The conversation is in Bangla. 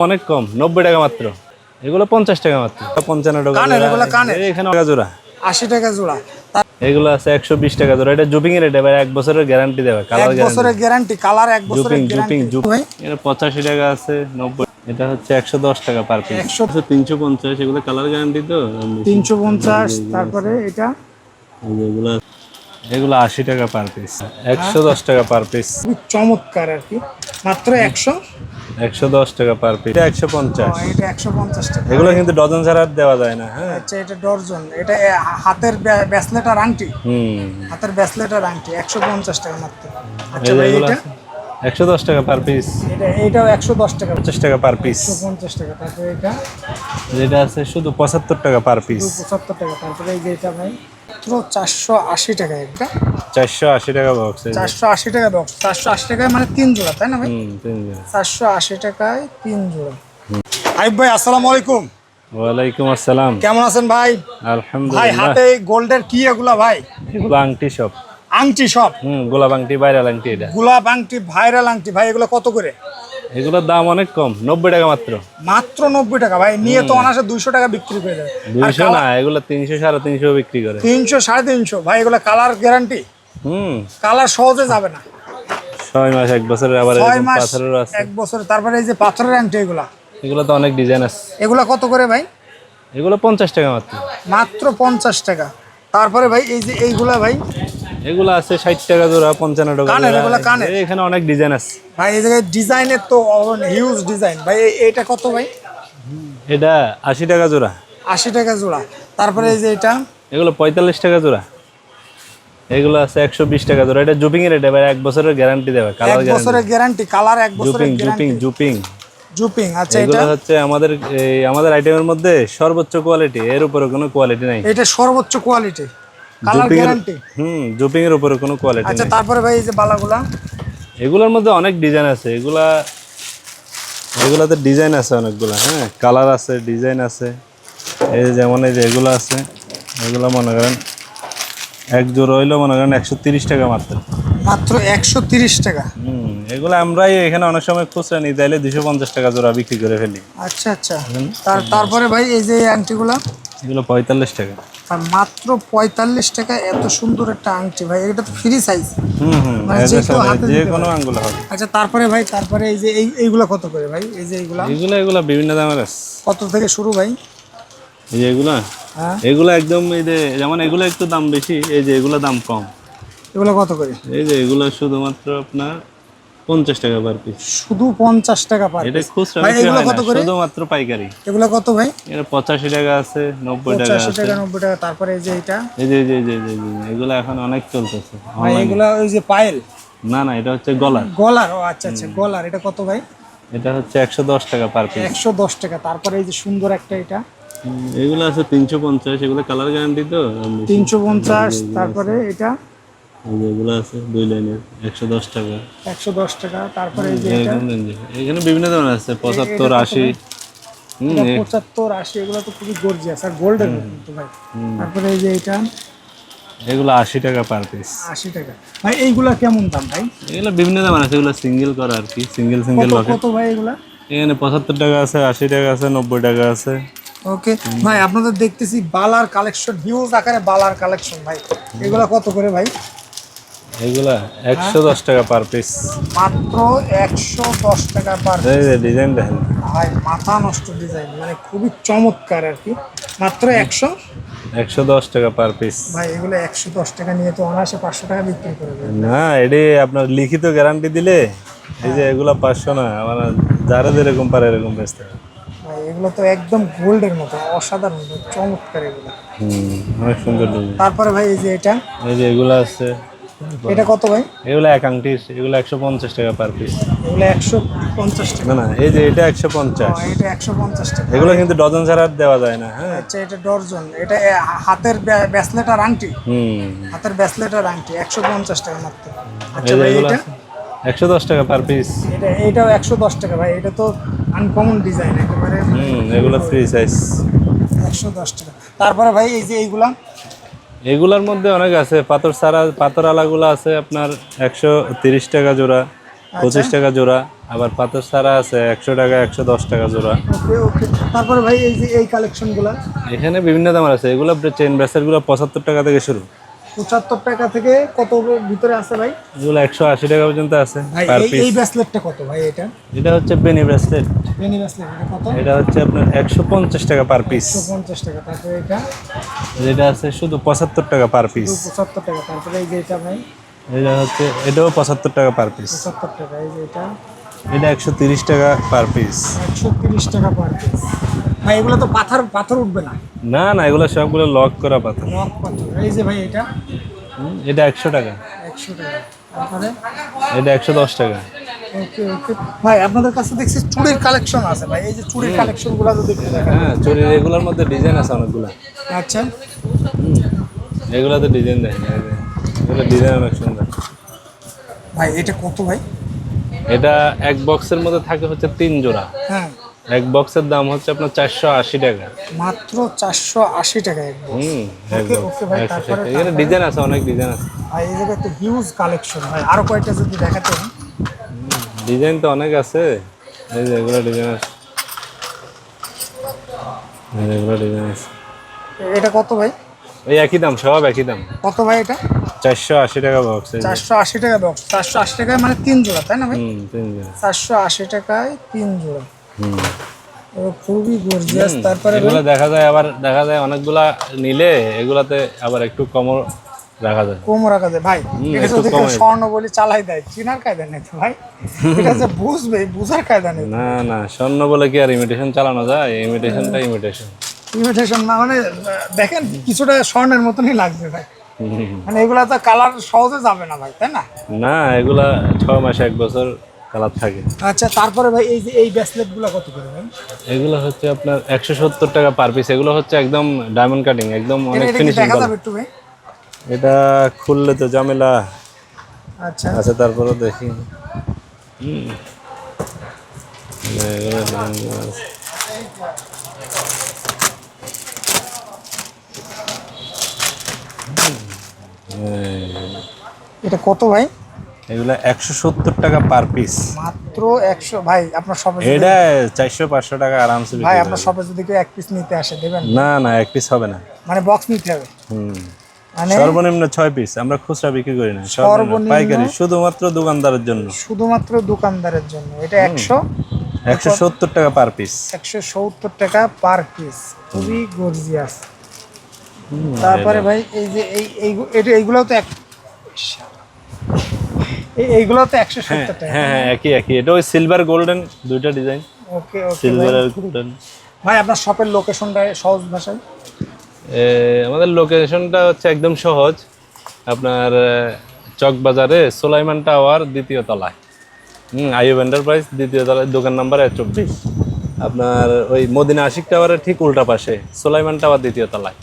অনেক কম নব্বই টাকা মাত্র। এগুলো পঞ্চাশ টাকা মাত্র। পঞ্চান্ন টাকা জোড়া। এখানে আশি টাকা জোড়া। এগুলো আছে একশো বিশ টাকা জোড়া। এটা জুপিং এর এটা এক বছরের গ্যারান্টি দেবে কালার বছরের গ্যারান্টি কালার এক জুপিং জুপিং জুপিং এটা পঁচাশি টাকা আছে নব্বই। এটা হচ্ছে একশো দশ টাকা পার পিস একশো- একশো তিনশো পঞ্চাশ এগুলো কালার গ্যারান্টি তো? তিনশো পঞ্চাশ তারপরে এটা এগুলো এগুলো আশি টাকা পার পিস একশো দশ টাকা পার পিস চমৎকার আর কি। মাত্র একশো একশো দশ টাকা পার পিস এটা একশো পঞ্চাশ। এটা একশো পঞ্চাশ টাকা। এগুলো কিন্তু ডজন ছাড়া আর দেওয়া যায় না হ্যাঁ। আচ্ছা এটা ডর্জন। এটা হাতের ব্যাসলেট আর আংটি? হুম। হাতের ব্যাসলেট আর আংটি একশো পঞ্চাশ টাকা মাত্র। আচ্ছা ভাই এটা একশো দশ টাকা পার পিস এটা এটাও একশো দশ টাকা। পঞ্চাশ টাকা পার পিস পঞ্চাশ টাকা তারপরে এটা যেটা আছে শুধু পঁচাত্তর টাকা পার পিস পঁচাত্তর টাকা তারপরে এই যে এটা ভাই মাত্র চারশো আশি টাকা এটা চারশো আশি টাকা বক্স চারশো আশি টাকা বক্স চারশো আশি টাকায় মানে তিন জোড়া তাই না ভাই? চারশো আশি টাকায় তিন জোড়া। আইব ভাই আসসালামু আলাইকুম। ওয়ালাইকুম আসসালাম। কেমন আছেন ভাই? ভাই আলহামদুলিল্লাহ হাতে গোল্ডের কি এগুলা ভাই? এগুলো আংটি সব আংটি সব হুম গোলাপ আংটি ভাইরাল আংটি এটা। গোলাপ আংটি ভাইরাল আংটি ভাই এগুলো কত করে? এগুলোর দাম অনেক কম নব্বই টাকা মাত্র। মাত্র নব্বই টাকা ভাই। নিয়ে তো অনাসে দুইশো টাকা বিক্রি করে দুইশো না এগুলো তিনশো সাড়ে তিনশো বিক্রি করে। তিনশো সাড়ে তিনশো। ভাই এগুলো কালার গ্যারান্টি হুম। কালার সহজে যাবে না। ছয় মাস এক বছরের আবার ছয় এরকম মাস আছে। এক বছর তারপরে এই যে পাথরের আংটি এগুলা? এগুলো তো অনেক ডিজাইন আছে। এগুলা কত করে ভাই? এগুলো পঞ্চাশ টাকা মাত্র। মাত্র পঞ্চাশ টাকা। তারপরে ভাই এই যে এইগুলা ভাই? এগুলো আছে ষাট টাকা জোড়া পঞ্চান্ন টাকা। এগুলো। এই এখানে অনেক ডিজাইন আছে। ভাই এই জায়গায় ডিজাইনের তো হিউজ ডিজাইন ভাই এইটা কত ভাই? এটা আশি টাকা জোড়া। আশি টাকা জোড়া। তারপরে এই যে এটা? এগুলো পঁয়তাল্লিশ টাকা জোড়া। এগুলো আছে একশো বিশ টাকা জোড়া। এটা জুপিং এর এটা এক বছরের গ্যারান্টি দেবে। কালার বছরের গ্যারান্টি কালার এক জুপিং বছরের জুপিং জুপিং। জুপিং আচ্ছা এটা? এগুলো হচ্ছে আমাদের এই আমাদের আইটেমের মধ্যে সর্বোচ্চ কোয়ালিটি এর উপরে কোনো কোয়ালিটি নাই। এটা সর্বোচ্চ কোয়ালিটি কালার গ্যারান্টি হুম জুপিং এর উপরে কোনো কোয়ালিটি আচ্ছা তারপরে ভাই এই যে বালাগুলা। এগুলোর মধ্যে অনেক ডিজাইন আছে। এগুলা এগুলাতে ডিজাইন আছে অনেকগুলা হ্যাঁ? কালার আছে ডিজাইন আছে। এই যে যেমন এই যে এগুলো আছে এগুলো মনে করেন এক জোড়া হইল মনে করেন একশো তিরিশ টাকা মাত্র। মাত্র একশো তিরিশ টাকা? হুম এগুলো আমরাই এখানে অনেক সময় খুচরা নিই তাইলে দুশো পঞ্চাশ টাকা জোড়া বিক্রি করে ফেলি। আচ্ছা আচ্ছা। তারপরে ভাই এই যে আংটিগুলা? এগুলো পঁয়তাল্লিশ টাকা। আর মাত্র পঁয়তাল্লিশ টাকা এত সুন্দর একটা আংটি ভাই এটা তো ফ্রি সাইজ মানে যে কেউ হাতে যে কোনো আঙ্গুলো হবে। আচ্ছা তারপরে ভাই তারপরে এই যে এই এইগুলা কত করে ভাই? এই যে এইগুলা। এগুলো এগুলো বিভিন্ন দামের আছে। কত থেকে শুরু ভাই? এই যে এগুলা হ্যাঁ। এগুলো একদম এই যে যেমন এগুলো একটু দাম বেশি এই যে এগুলো দাম কম। এগুলো কত করে? এই যে এগুলো শুধুমাত্র আপনার পঞ্চাশ টাকা পার পিস শুধু পঞ্চাশ টাকা পার এটা খুচরা ভাই এগুলো কত করে? শুধুমাত্র পাইকারি। এগুলো কত ভাই? এটা পঁচাশি টাকা আছে নব্বই টাকা আছে টাকা নব্বই টাকা তারপরে এই যে এটা? এই যে এই যে এই যে- এই যে- এই যে- এগুলো এখন অনেক চলতেছে ভাই এগুলো ওই যে পায়েল? না না এটা হচ্ছে গলার। গলার ও আচ্ছা আচ্ছা গলার এটা কত ভাই? এটা হচ্ছে একশো দশ টাকা পার পিস একশো দশ টাকা তারপরে এই যে সুন্দর একটা এটা। এগুলো আছে তিনশো পঞ্চাশ এগুলো কালার গ্যারান্টি তো? তিনশো পঞ্চাশ তারপরে এটা। এই যে এগুলো আছে দুই লাইনের একশো দশ টাকা। একশো দশ টাকা তারপরে এই যে এটা। এরকম range এ। এখানে বিভিন্ন ধরনের আছে পঁচাত্তর আশি। পঁচাত্তর আশি এগুলো তো খুবই গর্জিয়াস আর গোল্ডের মতো ভাই। তারপরে এই যে এটা এগুলো আশি টাকা পার পিস আশি টাকা। ভাই এইগুলা কেমন দাম ভাই? এগুলো বিভিন্ন দাম আছে এগুলো সিঙ্গেল করা আর কি সিঙ্গেল সিঙ্গেল কত ভাই এগুলা? এখানে পঁচাত্তর টাকা আছে আশি টাকা আছে নব্বই টাকা আছে। ওকে ভাই আপনাদের দেখতেছি বালার কালেকশন হিউজ আকারে বালার কালেকশন ভাই। এগুলা কত করে ভাই? এগুলা একশো দশ টাকা পার পিস মাত্র একশো দশ টাকা পার ডিজাইন দেখেন। ভাই মাথা নষ্ট ডিজাইন মানে খুবই চমৎকার আর কি। মাত্র একশো? একশো দশ টাকা পার পিস ভাই এগুলো একশো দশ টাকা নিয়ে তো অনায়াসে পাঁচশো টাকা বিক্রি করে না এটি আপনার লিখিত গ্যারান্টি দিলে এই যে এগুলো পাঁচশো না মানে যারা যেরকম পারে এরকম বেচতে ভাই এগুলো তো একদম গোল্ডের মতো অসাধারণ চমৎকার এগুলো। হুম অনেক সুন্দর তারপরে ভাই এই যে এটা? এই যে এগুলো আছে। এটা কত ভাই? এগুলো এক আংটি এগুলো একশো পঞ্চাশ টাকা পার পিস এগুলো একশো পঞ্চাশ টাকা। না না এই যে এটা একশো পঞ্চাশ। এটা একশো পঞ্চাশ টাকা। এগুলো কিন্তু ডজন ছাড়া দেওয়া যায় না হ্যাঁ। আচ্ছা এটা ডর্জন। এটা হাতের ব্যাসলেট আর আংটি? হুম। হাতের ব্যাসলেট আর আংটি একশো পঞ্চাশ টাকা মাত্র। আচ্ছা ভাই এটা? একশো দশ টাকা পার পিস এটা এটাও একশো দশ টাকা ভাই। এটা তো আনকমন ডিজাইন একেবারে। হুম এগুলো ফ্রি সাইজ একশো দশ টাকা। তারপরে ভাই এই যে এইগুলা? এগুলার মধ্যে অনেক আছে। পাথর সারা পাথর আলাগুলো আছে আপনার একশো তিরিশ টাকা জোড়া পঁচিশ টাকা জোড়া আবার পাথর সারা আছে একশো টাকা একশো দশ টাকা জোড়া। তারপরে ভাই এই যে এই কালেকশনগুলো এখানে বিভিন্ন দামের আছে। এগুলো চেন ব্রেসলেটগুলো পঁচাত্তর টাকা থেকে শুরু। পঁচাত্তর টাকা থেকে কত ভিতরে আছে ভাই? এগুলো একশো আশি টাকা পর্যন্ত আছে এই ব্রেসলেটটা কত ভাই এটা? এটা হচ্ছে বেনি ব্রেসলেট বেনি এটা কত? এটা হচ্ছে আপনার একশো পঞ্চাশ টাকা পার পিস পঞ্চাশ টাকা তারপরে এটা? যেটা আছে শুধু পঁচাত্তর টাকা পার পিস পঁচাত্তর টাকা তারপরে এই যে এটা ভাই? এটা হচ্ছে এটাও পঁচাত্তর টাকা পার পিস পঁচাত্তর টাকা এই যে এটা? এটা একশো তিরিশ টাকা পার পিস একশো তিরিশ টাকা পার পিস ভাই এগুলো তো পাথর পাথর উঠবে না। না না এগুলো সবগুলো লক করা পাথর। রক পাথর। এই যে ভাই এটা? এটা একশো টাকা। একশো টাকা। তারপরে? এটা একশো দশ টাকা। ওকে ওকে ভাই আপনাদের কাছে দেখছি চুড়ির কালেকশন আছে ভাই। এই যে চুড়ির কালেকশনগুলো যদি একটু দেখেন। হ্যাঁ চুরির এগুলোর মধ্যে ডিজাইন আছে অনেকগুলো। আচ্ছা। এগুলোতে ডিজাইন দেয় না এগুলো ডিজাইন অনেক সুন্দর। ভাই এটা কত ভাই? এটা এক বক্সের মধ্যে থাকে হচ্ছে তিন জোড়া। হ্যাঁ। এক বক্সের দাম হচ্ছে আপনার চারশো আশি টাকা। মাত্র চারশো আশি টাকা এক এখানে ডিজাইন আছে অনেক ডিজাইন আছে। আর এই জায়গায় তো হিউজ কালেকশন ভাই। আরও কয়েকটা যদি দেখাতেন ডিজাইন তো অনেক আছে। এই যে এগুলো ডিজাইন আছে। এগুলো ডিজাইন আছে। এটা কত ভাই? এই একই দাম সব একই দাম। কত ভাই এটা? চারশো আশি টাকা বক্স চারশো আশি টাকা বক্স চারশো আশি টাকায় মানে তিন জোড়া তাই না ভাই? হুম তিন জোড়া। চারশো আশি টাকায় তিন জোড়া। হুম। খুবই গর্জিয়াস তারপরে এগুলো দেখা যায় আবার দেখা যায় অনেকগুলা নিলে এগুলাতে আবার একটু কমও রাখা যায়। কম রাখা যায়। ভাই এটা যদি স্বর্ণ বলি চালাই দেয়। চিনার কায়দা নেই তো ভাই? এটা যে বুঝবে বুঝার কায়দা নেই না না স্বর্ণ বলে কি আর ইমিটেশন চালানো যায়? ইমিটেশনটা ইমিটেশন ইমিটেশন না মানে দেখেন কিছুটা স্বর্ণের মতনই লাগবে ভাই। মানে এগুলা তো কালার সহজে যাবে না ভাই তাই না? না এগুলা ছ মাস এক বছর কালার থাকে। আচ্ছা তারপরে ভাই এই যে কত করে ভাই? এগুলো হচ্ছে আপনার একশো সত্তর টাকা পার পিস এগুলো হচ্ছে একদম ডায়মন্ড কাটিং একদম অনেক এটা ফিনিশিং দেখা যাবে একটু ভাই? এটা খুললে তো ঝামেলা। আচ্ছা। আচ্ছা তারপরে দেখি। এটা কত ভাই? এগুলো একশো সত্তর টাকা পার পিস মাত্র একশো ভাই আপনার শপে এটা চারশো পাঁচশো টাকা আরামসে ভাই আপনার। শপে যদি কেউ এক পিস নিতে আসে দেবেন? না না এক পিস হবে না। মানে বক্স নিতে হবে? হুম। সর্বনিম্ন ছয় পিস আমরা খুচরা বিক্রি করি না সর্বনিম্ন? পাইকারি শুধুমাত্র দোকানদারের জন্য। শুধুমাত্র দোকানদারের জন্য এটা একশো একশো সত্তর টাকা পার পিস একশো সত্তর টাকা পার পিস খুবই গর্জিয়াস তারপরে ভাই এই যে এই এই- এটা এইগুলো তো এক এই- এইগুলো তো একশো সত্তর টাকা হ্যাঁ হ্যাঁ একই একই। এটা ওই সিলভার গোল্ডেন দুইটা ডিজাইন ওকে ওকে সিলভার আর গোল্ডেন ভাই আপনার শপের লোকেশনটা সহজ ভাষায়? আমাদের লোকেশনটা হচ্ছে একদম সহজ। আপনার চকবাজারে সোলাইমান টাওয়ার দ্বিতীয় তলায়। হুম আইব এন্টারপ্রাইজ দ্বিতীয় তলায়, দোকান নাম্বার চব্বিশ। আপনার ওই মদিনা আশিক টাওয়ারের ঠিক উল্টা পাশে, সোলাইমান টাওয়ার দ্বিতীয় তলায়।